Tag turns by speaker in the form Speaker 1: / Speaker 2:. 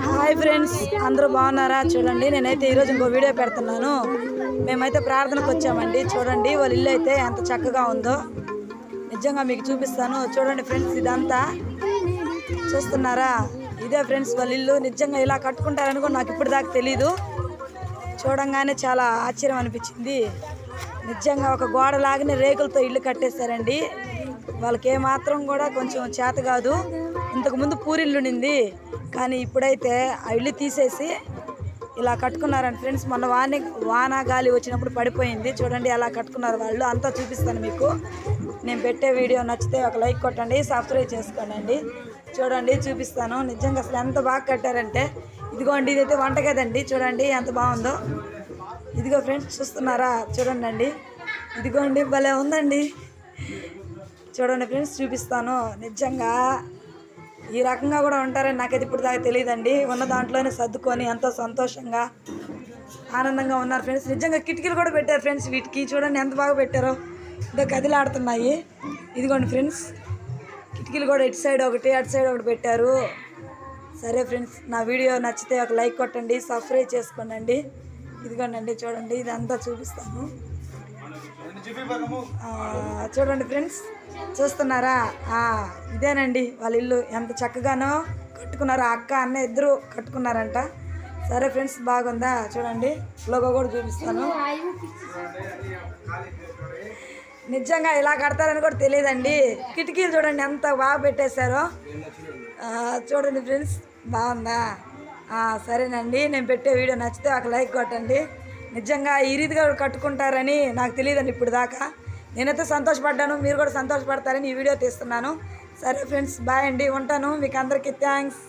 Speaker 1: Hi friends అందరూ బాగున్నారా? చూడండి నేనైతే ఈరోజు ఇంకో వీడియో పెడుతున్నాను. మేమైతే ప్రార్థనకు వచ్చామండి. చూడండి వాళ్ళ ఇల్లు అయితే ఎంత చక్కగా ఉందో. నిజంగా మీకు చూపిస్తాను. చూడండి ఫ్రెండ్స్ ఇదంతా. చూస్తున్నారా? ఇదే ఫ్రెండ్స్ వాళ్ళ ఇల్లు. నిజంగా ఇలా కట్టుకుంటారని కూడా నాకు ఇప్పుడు దాకా తెలీదు. చూడంగానే చాలా ఆశ్చర్యం అనిపించింది. నిజంగా ఒక గోడ లాగానే రేకులతో ఇల్లు కట్టేశారండి. వాళ్ళకి ఏమాత్రం కూడా కొంచెం చేత కాదు. ఇంతకుముందు పూరిల్లు ఉండింది కానీ ఇప్పుడైతే ఆ ఇల్లు తీసేసి ఇలా కట్టుకున్నారండి ఫ్రెండ్స్. మొన్న వాన వాన గాలి వచ్చినప్పుడు పడిపోయింది. చూడండి అలా కట్టుకున్నారు వాళ్ళు. అంతా చూపిస్తాను మీకు. నేను పెట్టే వీడియో నచ్చితే ఒక లైక్ కొట్టండి సబ్స్క్రైబ్ చేసుకోనండి. చూడండి చూపిస్తాను. నిజంగా అసలు ఎంత బాగా కట్టారంటే ఇదిగోండి ఇదైతే వంటగదండి చూడండి ఎంత బాగుందో. ఇదిగో ఫ్రెండ్స్ చూస్తున్నారా? చూడండి అండి ఇదిగోండి భలే ఉందండి. చూడండి ఫ్రెండ్స్ చూపిస్తాను. నిజంగా ఈ రకంగా కూడా ఉంటారని నాకైతే ఇప్పుడు దాకా తెలియదండి. ఉన్న దాంట్లోనే సర్దుకొని ఎంతో సంతోషంగా ఆనందంగా ఉన్నారు ఫ్రెండ్స్. నిజంగా కిటికీలు కూడా పెట్టారు ఫ్రెండ్స్ వీటికి. చూడండి ఎంత బాగా పెట్టారో. ఇదో కదిలాడుతున్నాయి ఇదిగోండి ఫ్రెండ్స్. కిటికీలు కూడా ఇటు సైడ్ ఒకటి అటు సైడ్ ఒకటి పెట్టారు. సరే ఫ్రెండ్స్ నా వీడియో నచ్చితే ఒక లైక్ కొట్టండి సబ్స్క్రైబ్ చేసుకోండి ఇదిగోండి చూడండి ఇదంతా చూపిస్తాను. చూడండి ఫ్రెండ్స్ చూస్తున్నారా? ఇదేనండి వాళ్ళ ఇల్లు. ఎంత చక్కగానో కట్టుకున్నారు. అక్క అన్న ఇద్దరు కట్టుకున్నారంట. సరే ఫ్రెండ్స్ బాగుందా? చూడండి లోగో కూడా చూపిస్తాను. నిజంగా ఇలా కడతారని కూడా తెలియదండి. కిటికీలు చూడండి ఎంత బాగా పెట్టేశారో. చూడండి ఫ్రెండ్స్ బాగుందా? సరేనండి నేను పెట్టే వీడియో నచ్చితే ఒక లైక్ కొట్టండి. నిజంగా ఈ రీతిగా కట్టుకుంటారని నాకు తెలియదండి ఇప్పుడు దాకా. నేనైతే సంతోషపడ్డాను మీరు కూడా సంతోషపడతారని ఈ వీడియో తీస్తున్నాను. సరే ఫ్రెండ్స్ బాయ్ అండి. ఉంటాను. మీకు అందరికీ థ్యాంక్స్